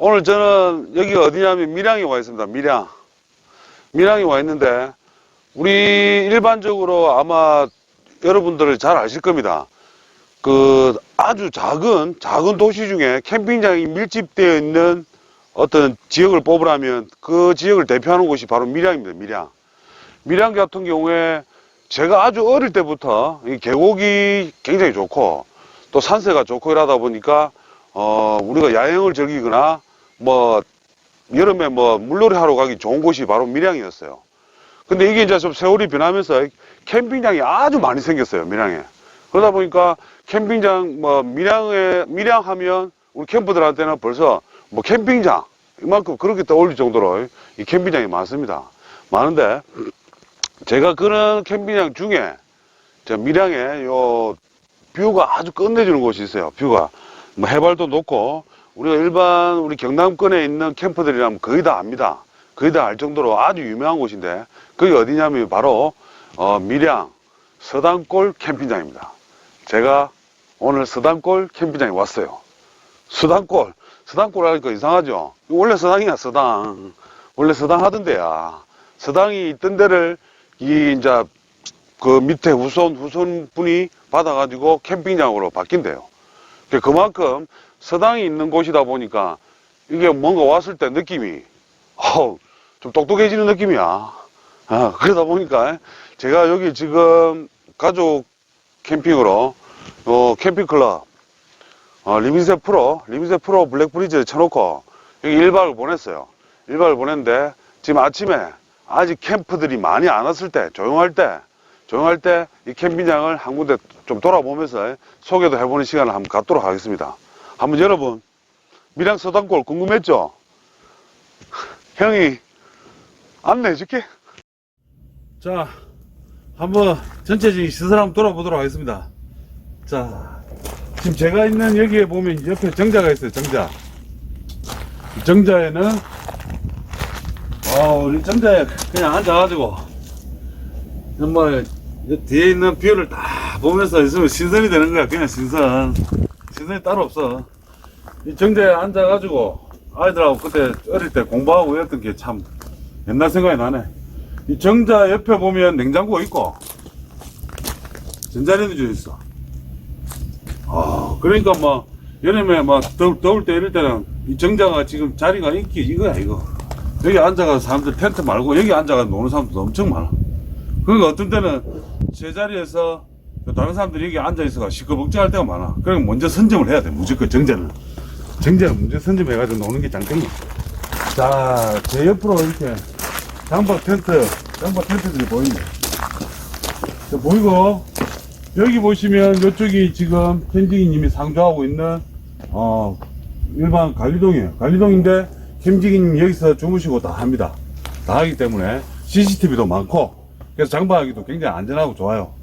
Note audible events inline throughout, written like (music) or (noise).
오늘 저는 여기가 어디냐면 밀양에 와 있습니다. 밀양. 밀양에 와 있는데 우리 일반적으로 아마 여러분들 잘 아실 겁니다. 그 아주 작은 작은 도시 중에 캠핑장이 밀집되어 있는 어떤 지역을 뽑으라면 그 지역을 대표하는 곳이 바로 밀양입니다. 밀양. 밀양 같은 경우에 제가 아주 어릴 때부터 이 계곡이 굉장히 좋고 또 산세가 좋고 이러다 보니까 어 우리가 야영을 즐기거나 뭐 여름에 뭐 물놀이 하러 가기 좋은 곳이 바로 밀양이었어요. 근데 이게 이제 좀 세월이 변하면서 캠핑장이 아주 많이 생겼어요, 밀양에. 그러다 보니까 캠핑장 뭐 밀양에 밀양 하면 우리 캠퍼들한테는 벌써 뭐 캠핑장 이만큼 그렇게 떠올릴 정도로 이 캠핑장이 많습니다. 많은데 제가 그런 캠핑장 중에 저 밀양에 요 뷰가 아주 끝내주는 곳이 있어요. 뷰가 뭐 해발도 높고 우리가 일반 우리 경남권에 있는 캠퍼들이라면 거의 다 압니다. 거의 다 알 정도로 아주 유명한 곳인데 그게 어디냐면 바로 어, 밀양 서당골 캠핑장입니다. 제가 오늘 서당골 캠핑장에 왔어요. 서당골 서당골 하니까 이상하죠? 원래 서당이야 서당 원래 서당 하던 데야 서당이 있던 데를 이 이제 그 밑에 후손 후손 분이 받아가지고 캠핑장으로 바뀐대요. 그 그만큼 서당이 있는 곳이다 보니까 이게 뭔가 왔을 때 느낌이 좀 똑똑해지는 느낌이야. 아, 그러다 보니까 제가 여기 지금 가족 캠핑으로 어, 캠핑 클럽 어, 리빙세 프로 리빙세 프로 블랙브리즈에 쳐놓고 여기 1박을 보냈어요. 1박을 보냈는데 지금 아침에 아직 캠프들이 많이 안 왔을 때 조용할 때 조용할 때 이 캠핑장을 한 군데 좀 돌아보면서 소개도 해보는 시간을 한번 갖도록 하겠습니다. 한번 여러분 밀양 서당골 궁금했죠? 형이 안내해 줄게. 자, 한번 전체적인 시설 한번 돌아보도록 하겠습니다. 자, 지금 제가 있는 여기에 보면 옆에 정자가 있어요, 정자. 이 정자에는, 어, 우리 정자에 그냥 앉아가지고, 정말, 이 뒤에 있는 뷰를 다 보면서 있으면 신선이 되는 거야, 그냥 신선. 신선이 따로 없어. 이 정자에 앉아가지고, 아이들하고 그때 어릴 때 공부하고 이랬던 게 참 옛날 생각이 나네. 이 정자 옆에 보면 냉장고가 있고, 전자레인지도 있어. 아, 그러니까 뭐, 여름에 막 더울, 더울 때 이럴 때는 이 정자가 지금 자리가 있기 이거야, 이거. 여기 앉아가서 사람들 텐트 말고 여기 앉아가서 노는 사람들도 엄청 많아. 그러니까 어떤 때는 제 자리에서 다른 사람들이 여기 앉아있어가 시끌벅적 할 때가 많아. 그러니까 먼저 선점을 해야 돼, 무조건 정자는. 정자는 먼저 선점해가지고 노는 게 장땡이야. 자, 제 옆으로 이렇게 장박 텐트, 장박 텐트들이 보이네. 자, 보이고, 여기 보시면 이쪽이 지금 캠징이님이 상주하고 있는 어 일반 관리동이에요. 관리동인데 캠징이님 여기서 주무시고 다 합니다. 다 하기 때문에 CCTV도 많고 그래서 장박하기도 굉장히 안전하고 좋아요.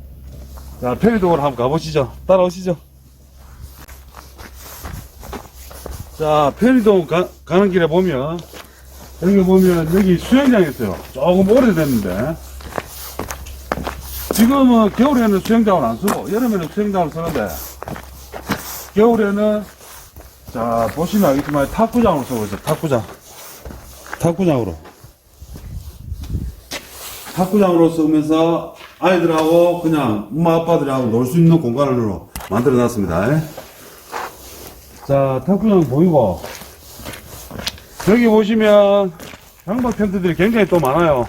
자 편의동으로 한번 가보시죠. 따라오시죠. 자 편의동 가, 가는 길에 보면 여기 보면 여기 수영장이 있어요. 조금 오래됐는데 지금은 겨울에는 수영장을 안 쓰고 여름에는 수영장을 쓰는데 겨울에는 자 보시면 알겠지만 탁구장으로 쓰고 있어요 탁구장 탁구장으로 탁구장으로 쓰면서 아이들하고 그냥 엄마 아빠들하고 놀 수 있는 공간으로 만들어 놨습니다 자 탁구장 보이고 여기 보시면 장박 텐트들이 굉장히 또 많아요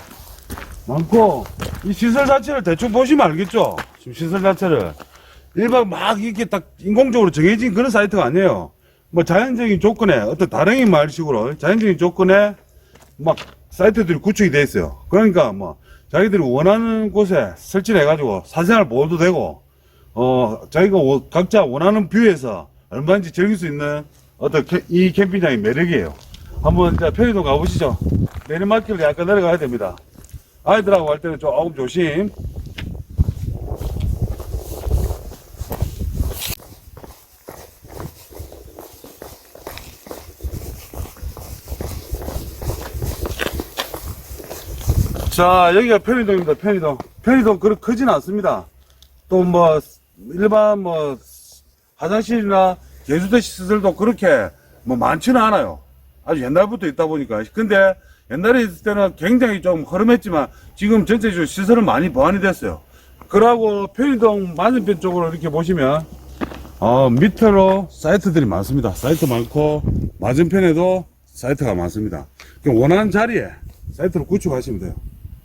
많고 이 시설 자체를 대충 보시면 알겠죠? 지금 시설 자체를 일반 막 이렇게 딱 인공적으로 정해진 그런 사이트가 아니에요. 뭐 자연적인 조건에 어떤 다랭이 말식으로 자연적인 조건에 막 사이트들이 구축이 돼 있어요. 그러니까 뭐 자기들이 원하는 곳에 설치를 해가지고 사생활 보호도 되고 어 자기가 워- 각자 원하는 뷰에서 얼마든지 즐길 수 있는 어떤 캠- 이 캠핑장의 매력이에요. 한번 이제 편의도 가보시죠. 내리막길을 약간 내려가야 됩니다. 아이들하고 갈 때는 조금 조심. 자, 여기가 편의동입니다, 편의동. 편의동 그렇게 크진 않습니다. 또 뭐, 일반 뭐, 화장실이나 제주도 시설도 그렇게 뭐 많지는 않아요. 아주 옛날부터 있다 보니까. 근데 옛날에 있을 때는 굉장히 좀 허름했지만 지금 전체적으로 시설은 많이 보완이 됐어요. 그러고 편의동 맞은편 쪽으로 이렇게 보시면 어, 밑으로 사이트들이 많습니다. 사이트 많고 맞은편에도 사이트가 많습니다. 원하는 자리에 사이트를 구축하시면 돼요.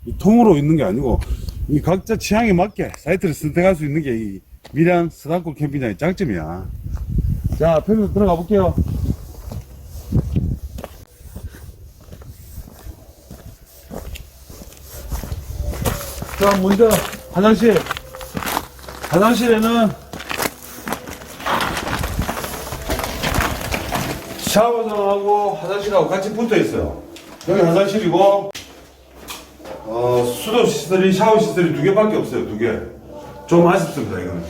이 통으로 있는 게 아니고 이 각자 취향에 맞게 사이트를 선택할 수 있는 게 이 미란 스단골 캠핑장의 장점이야. 자, 편의점 들어가 볼게요. 자, 먼저 화장실. 화장실에는 샤워장하고 화장실하고 같이 붙어 있어요. 여기 화장실이고, 어, 수도 시설이, 샤워 시설이 두 개밖에 없어요, 두 개. 좀 아쉽습니다, 이거는.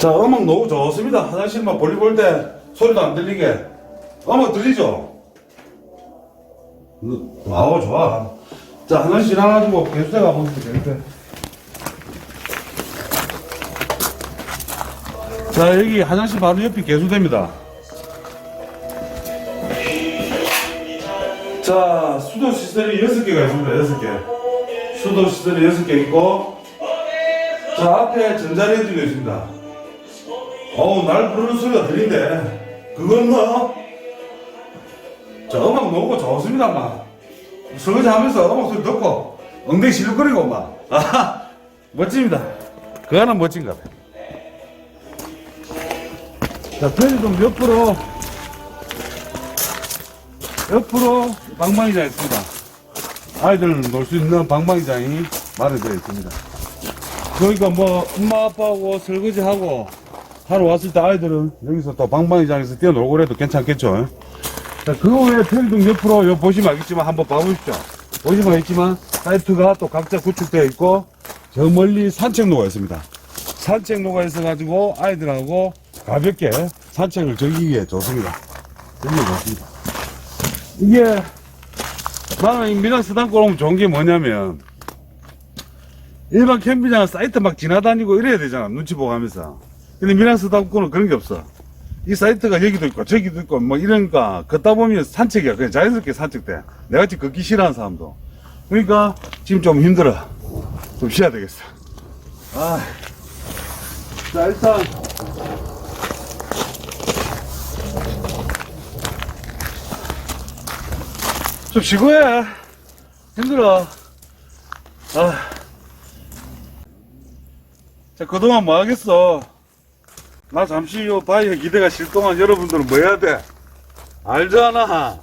자, 음악 너무 좋습니다. 화장실만 볼일 볼때 소리도 안 들리게. 음악 들리죠? 아우, 좋아. 자, 화장실 지나가지고 개수대 가보겠습니다, 개수대. 자, 여기 화장실 바로 옆이 개수대입니다. 자, 수도 시설이 6개가 있습니다, 6개. 수도 시설이 6개 있고, 자, 앞에 전자레인지가 있습니다. 어우, 날 부르는 소리가 들린대. 그건 뭐? 자, 음악 너무 좋습니다, 막. 설거지 하면서 음악 소리 듣고, 엉덩이 실룩거리고, 막. 아하, 멋집니다. 그거 하나 멋진 것 같아요. 자, 편의점 옆으로, 옆으로 방방이장 있습니다. 아이들 놀 수 있는 방방이장이 마련되어 있습니다. 그러니까 뭐, 엄마, 아빠하고 설거지하고 하러 왔을 때 아이들은 여기서 또 방방이장에서 뛰어놀고 그래도 괜찮겠죠. 자, 그 외에 편의점 옆으로 여기 보시면 알겠지만 한번 봐보십시오. 보시면 알겠지만 사이트가 또 각자 구축되어 있고 저 멀리 산책로가 있습니다. 산책로가 있어가지고 아이들하고 가볍게 산책을 즐기기에 좋습니다. 굉장히 좋습니다. 이게 나는 이 미랑 스단골 오면 좋은 게 뭐냐면 일반 캠핑장은 사이트 막 지나다니고 이래야 되잖아 눈치 보고 하면서. 근데 미랑 스단골은 그런 게 없어. 이 사이트가 여기도 있고 저기도 있고 뭐 이러니까 걷다 보면 산책이야. 그냥 자연스럽게 산책돼. 내같이 걷기 싫어하는 사람도. 그러니까 지금 좀 힘들어. 좀 쉬어야 되겠어. 아. 자 일단 좀 쉬고 해. 힘들어. 아. 자, 그동안 뭐 하겠어? 나 잠시 요 바위에 기대가 실 동안 여러분들은 뭐 해야 돼? 알잖아.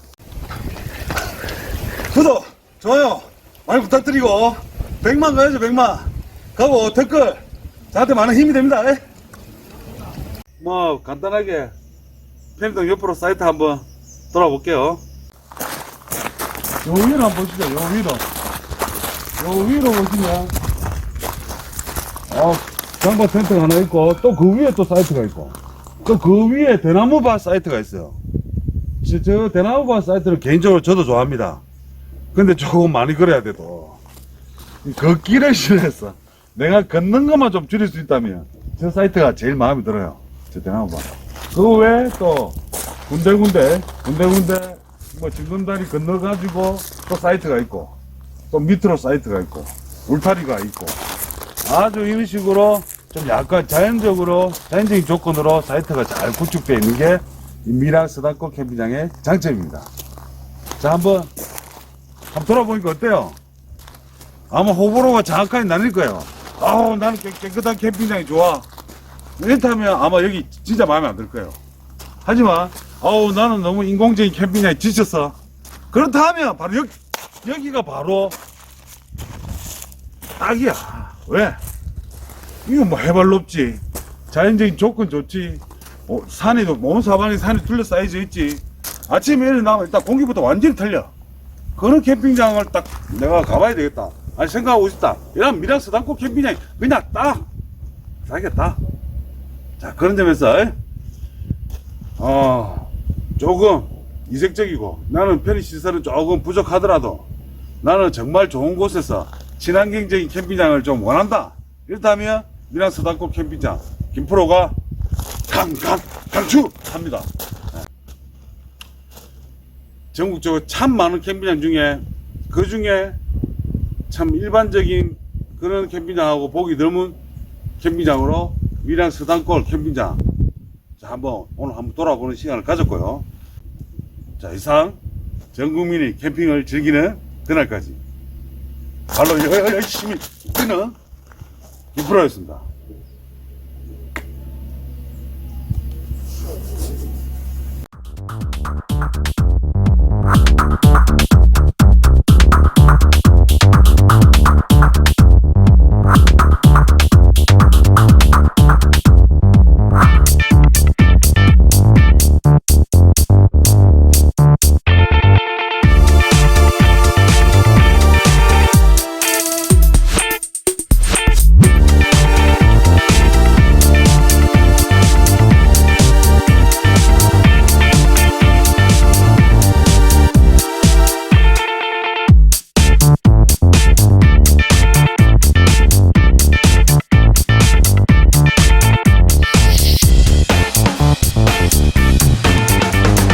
구독, 좋아요, 많이 부탁드리고, 100만 가야죠, 100만. 가고, 댓글, 저한테 많은 힘이 됩니다. 에? 뭐, 간단하게, 편의점 옆으로 사이트 한번 돌아볼게요. 요 위로 한번 보시죠, 요 위로. 요 위로 보시면, 어, 장바 텐트가 하나 있고, 또 그 위에 또 사이트가 있고, 또 그 위에 대나무밭 사이트가 있어요. 저, 저 대나무밭 사이트는 개인적으로 저도 좋아합니다. 근데 조금 많이 걸어야 돼도. 걷기를 (laughs) 싫어했어. 내가 걷는 것만 좀 줄일 수 있다면, 저 사이트가 제일 마음에 들어요. 저 대나무밭. 그 외에 또, 군데군데, 군데군데, 뭐 진건다리 건너가지고 또 사이트가 있고 또 밑으로 사이트가 있고 울타리가 있고 아주 이런 식으로 좀 약간 자연적으로 자연적인 조건으로 사이트가 잘 구축되어 있는 게이 미랑 스단골 캠핑장의 장점입니다. 자 한번 한번 돌아보니까 어때요? 아마 호불호가 정확하게 나뉠 거예요. 아우 나는 깨, 깨끗한 캠핑장이 좋아. 이렇다면 아마 여기 진짜 마음에 안 들 거예요. 하지만 아우 나는 너무 인공적인 캠핑장에 지쳤어. 그렇다 하면 바로 여기, 여기가 바로 딱이야. 왜? 이거 뭐 해발 높지? 자연적인 조건 좋지? 어, 산에도 온 사방에 산이 둘러싸여져 있지? 아침에 일어나면 일단 공기부터 완전히 틀려. 그런 캠핑장을 딱 내가 가봐야 되겠다. 아니 생각하고 있었다. 이런 미랑 스단코 캠핑장이 그냥 딱 사겠다. 자 그런 점에서 에? 어, 조금 이색적이고 나는 편의시설은 조금 부족하더라도 나는 정말 좋은 곳에서 친환경적인 캠핑장을 좀 원한다. 이렇다면 미랑 서단골 캠핑장 김프로가 강강 강추합니다. 네. 전국적으로 참 많은 캠핑장 중에 그 중에 참 일반적인 그런 캠핑장하고 보기 드문 캠핑장으로 밀양 서당골 캠핑장 자 한번 오늘 한번 돌아보는 시간을 가졌고요. 자 이상 전 국민이 캠핑을 즐기는 그날까지 열- 열심히 뛰는 김프로였습니다.